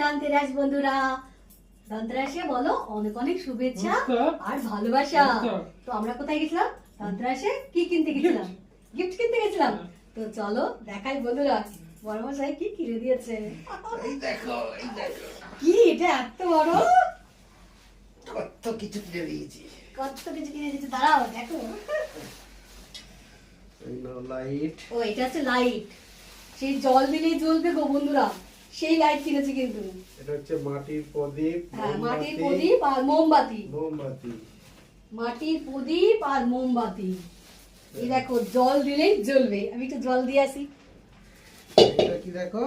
ধনতেরাস বন্ধুরা। ধনতেরাসে বলো অনেক অনেক শুভেচ্ছা আর ভালোবাসা। তো আমরা কোথায় গেছিলাম? ধনতেরাসে কি কিনতে গেছিলাম? গিফট কিনতে গেছিলাম? তো চলো দেখাই বন্ধুরা। বড় মশাই কি কিনে দিয়েছে? এই দেখো এই দেখো। কি? এটা এত বড়? কত কিছু কিনে দিয়েছি। কত কিছু কিনে দিয়েছে? দাঁড়াও দেখো। লাইট ও এটা হচ্ছে লাইট সেই জল দিলেই জ্বলবে গো বন্ধুরা। সেই লাইট কিনেছি কিন্তু। এটা হচ্ছে মাটির প্রদীপ হ্যাঁ মাটির প্রদীপ আর মোমবাতি। মোমবাতি। মাটির প্রদীপ আর মোমবাতি। এই দেখো জল দিলেই জ্বলবে। আমি একটু জল দিয়ে আসি। এটা কি দেখো?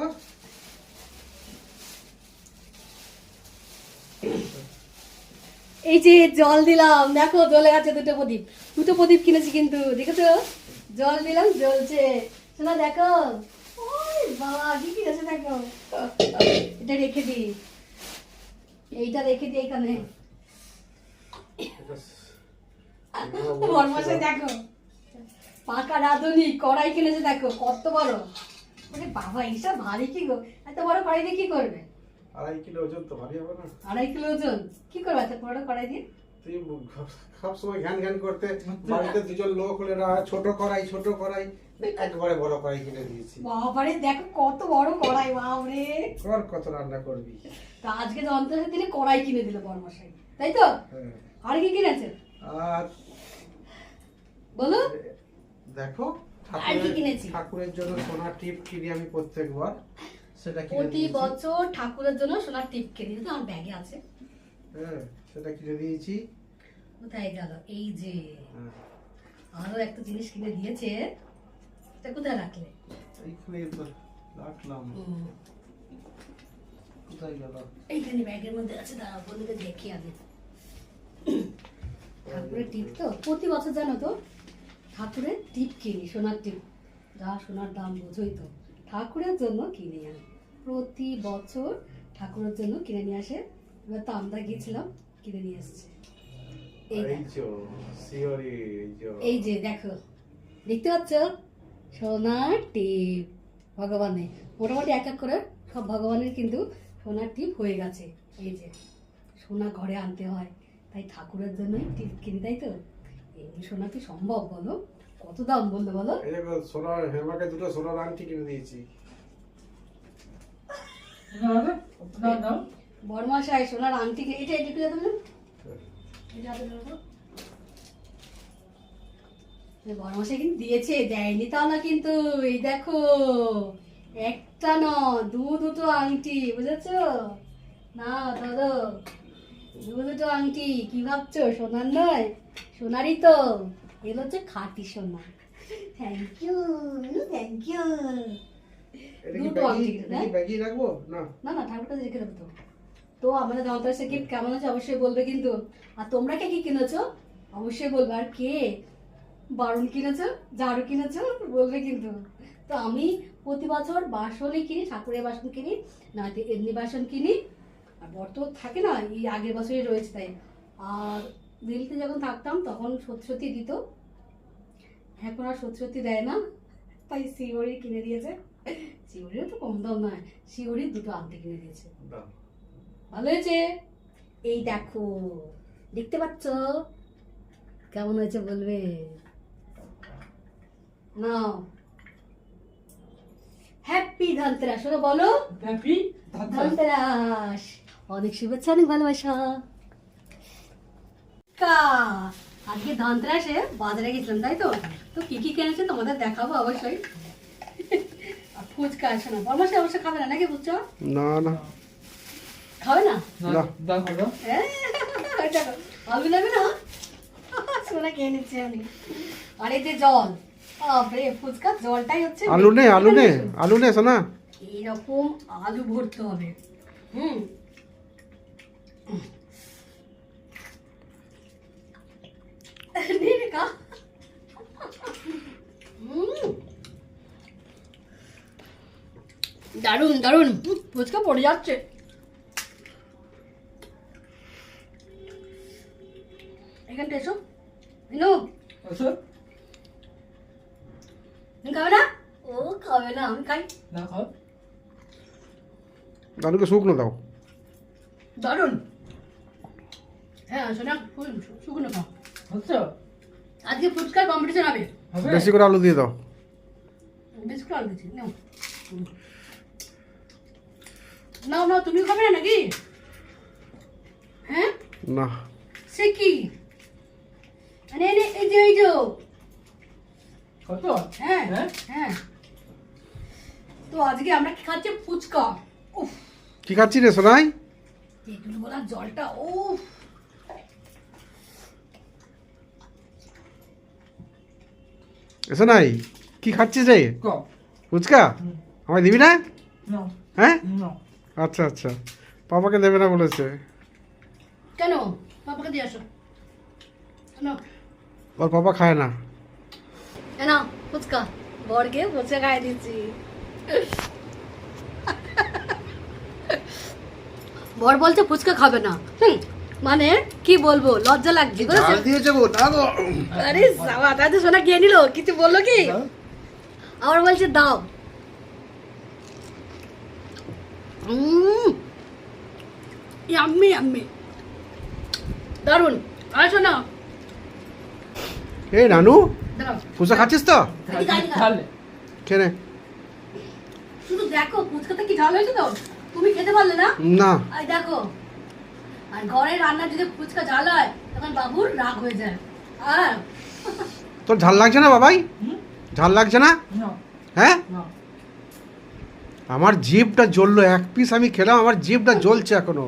এই যে জল দিলাম দেখো জ্বলে গেছে দুটো প্রদীপ। দুটো প্রদীপ কিনেছি কিন্তু দেখেছ? জল দিলাম জ্বলছে। শোনা দেখো। বাবা কি কিনেছে দেখো। এটা রেখে দি এইটা রেখে দি এখানে। বরমাসে দেখো। পাকা রাঁধুনি কড়াই কিনেছে দেখো কত বড়। আরে বাবা এইসব ভারী কি গো? এত বড় কড়াই দিয়ে কি করবে? আড়াই কিলো ওজন তো ভারী হবে না। আড়াই কিলো ওজন। কি করবে এত বড় কড়াই দিয়ে? তুই সব সময় ঘ্যান ঘ্যান করতে বাড়িতে দুজন লোক হলে না ছোট করাই ছোট করাই একবারে বড় করাই কিনে দিয়েছি। বাবারে দেখো কত বড় কড়াই বাবরে। কর কত রান্না করবি? তা আজকে যন্ত্রের দিনে কড়াই কিনে দিল বরমশাই তাই তো? হ্যাঁ। আর কি কিনেছে? আর বলো। দেখো? ঠাকুরের জন্য সোনার টিপ কিনি আমি প্রত্যেকবার সেটা প্রতি বছর ঠাকুরের জন্য সোনার টিপ কিনে আমার ব্যাগে আছে। হ্যাঁ। সেটা কিনে দিয়েছি। কোথায় গেল? এই যে আরও একটা জিনিস কিনে দিয়েছে। এটা কোথায় রাখলে? এইখানে রাখলাম। কোথায় গেল? এইখানে ব্যাগের মধ্যে আছে দাঁড়াও বন্ধুকে দেখি আমি। ঠাকুরের টিপ তো? প্রতি বছর জানো তো ঠাকুরের টিপ কিনি সোনার টিপ। যা সোনার দাম বোঝোই তো। ঠাকুরের জন্য কিনি আমি। প্রতি বছর ঠাকুরের জন্য কিনে নিয়ে আসে। এবার তো আমরা গিয়েছিলাম কিনে নিয়ে এসছে। এই এই যে সিওরি এই যে। এই যে দেখো। দেখতে পাচ্ছ? সোনার টিপ। ভগবানের মোটামুটি এক এক করে সব ভগবানের কিন্তু সোনার টিপ হয়ে গেছে। এই যে সোনা ঘরে আনতে হয়। তাই ঠাকুরের জন্যই টিপ কিনি তাই তো? এমনি সোনা কি সম্ভব বলো? কত দাম বলল বলো? এই সোনার হেমাকে দুটো সোনার আংটি কিনে দিয়েছি। বড়মাশাই সোনার আংটি কিনে- এটা এটা একটু কিন্তু দিয়েছে দেয়নি তাও না কিন্তু এই দেখো একটা ন দু দুটো আংটি বুঝেছ? না ধরো দু দুটো আংটি কি ভাবছ সোনার নয়? সোনারই তো এগুলো হচ্ছে খাঁটি সোনা। থ্যাংক ইউ থ্যাংক ইউ দুটো আংটি হ্যাঁ? ব্যাগি রাখব? না। না না ঠাকুরটা রেখে দেবো তো। তো আমাদের ধনতেরাসের গিফট কেমন আছে অবশ্যই বলবে কিন্তু। আর তোমরা কে কি কিনেছো? অবশ্যই বলবে। আর কে? বারুন কিনেছো? ঝাড়ু কিনেছো? বলবে কিন্তু। তো আমি প্রতি বছর বাসনই কিনি, ঠাকুরের বাসন কিনি না এমনি বাসন কিনি। আর বর্ত থাকে না, এই আগের বছরই রয়েছে তাই। আর দিল্লিতে যখন থাকতাম, তখন সত্যি সত্যি দিত। এখন আর সত্যি সত্যি দেয় না। তাই শিওরি কিনে দিয়েছে। শিওরিও তো কম দাম নয় শিওরির দুটো আংটি কিনে দিয়েছে। ভালো হয়েছে? এই দেখো দেখতে পাচ্ছ? কেমন হয়েছে বলবে? নাও। হ্যাপি ধনতেরাস ওরা বলো। হ্যাপি ধনতেরাস। অনেক শুভেচ্ছা অনেক ভালোবাসা। কা আজকে ধনতেরাসে বাজারে গেছিলাম তাই তো? তো কি কি কিনেছে তোমাদের দেখাবো অবশ্যই। ফুচকা আসে না বর্মাসে অবশ্যই খাবে না নাকি ফুচকা? না না। খাবে না? হ্যাঁ, আলু না? সোনা খেয়ে নিচ্ছে আমি আর এই যে জল বাপরে ফুচকার জলটাই হচ্ছে আলু নে আলু নে আলু নে সোনা। এইরকম আলু ভরতে হবে। হুম। দারুণ দারুণ ফুচকা পড়ে যাচ্ছে। এখানটা এসো ইনু আচ্ছা তুমি খাবে না ও খাবে না আমি খাই দেখো দানুকে শুকনো দাও দারুণ হ্যাঁ শোনা শু- শুকনো খাও হচ্ছে আজকে ফুচকার কম্পিটিশন হবে হবে বেশি করে আলু দিয়ে দাও বেশ করে আলু দিচ্ছি নাও হুম। নাও নাও তুমি খাবে না নাকি হ্যাঁ না সে কি আরে এই এই যে এই যে। কত? হ্যাঁ হ্যাঁ? হ্যাঁ। তো আজকে আমরা কি খাচ্ছি? ফুচকা। উফ। কি খাচ্ছি রে সোনাই? তেঁতুল গোলার জলটা উফ। এ সোনাই কি খাচ্ছিস রে? ফুচকা? আমায় দিবি না? না। হ্যাঁ? আচ্ছা আচ্ছা। পাপাকে দেবে না বলেছে। কেন? পাপাকে দিয়ে আসো। না ওর পাপা খায় না। না ফুচকা। বরকে ফুচকা খাইয়ে দিচ্ছি। বর বলছে ফুচকা খাবে না। মানে কি বলব লজ্জা লাগছে না আরে তাই সোনা গিয়ে নিল কিছু বলল কি। আবার বলছে দাও। আম্মি আম্মি দারুণ আর শোনা এই নানু ফুচকা খাচ্ছিস তো? খেয়ে শুধু দেখো ফুচকাতে কি ঝাল হয়েছে তো? তুমি খেতে পারলে না? না। আর দেখো। আর ঘরে রান্না যদি ফুচকা ঝাল হয় তখন বাবুর রাগ হয়ে যায়। আর তোর ঝাল লাগছে না বাবাই? ঝাল লাগছে না? না। হ্যাঁ? আমার জিভটা জ্বললো এক পিস আমি খেলাম আমার জিভটা জ্বলছে এখনও।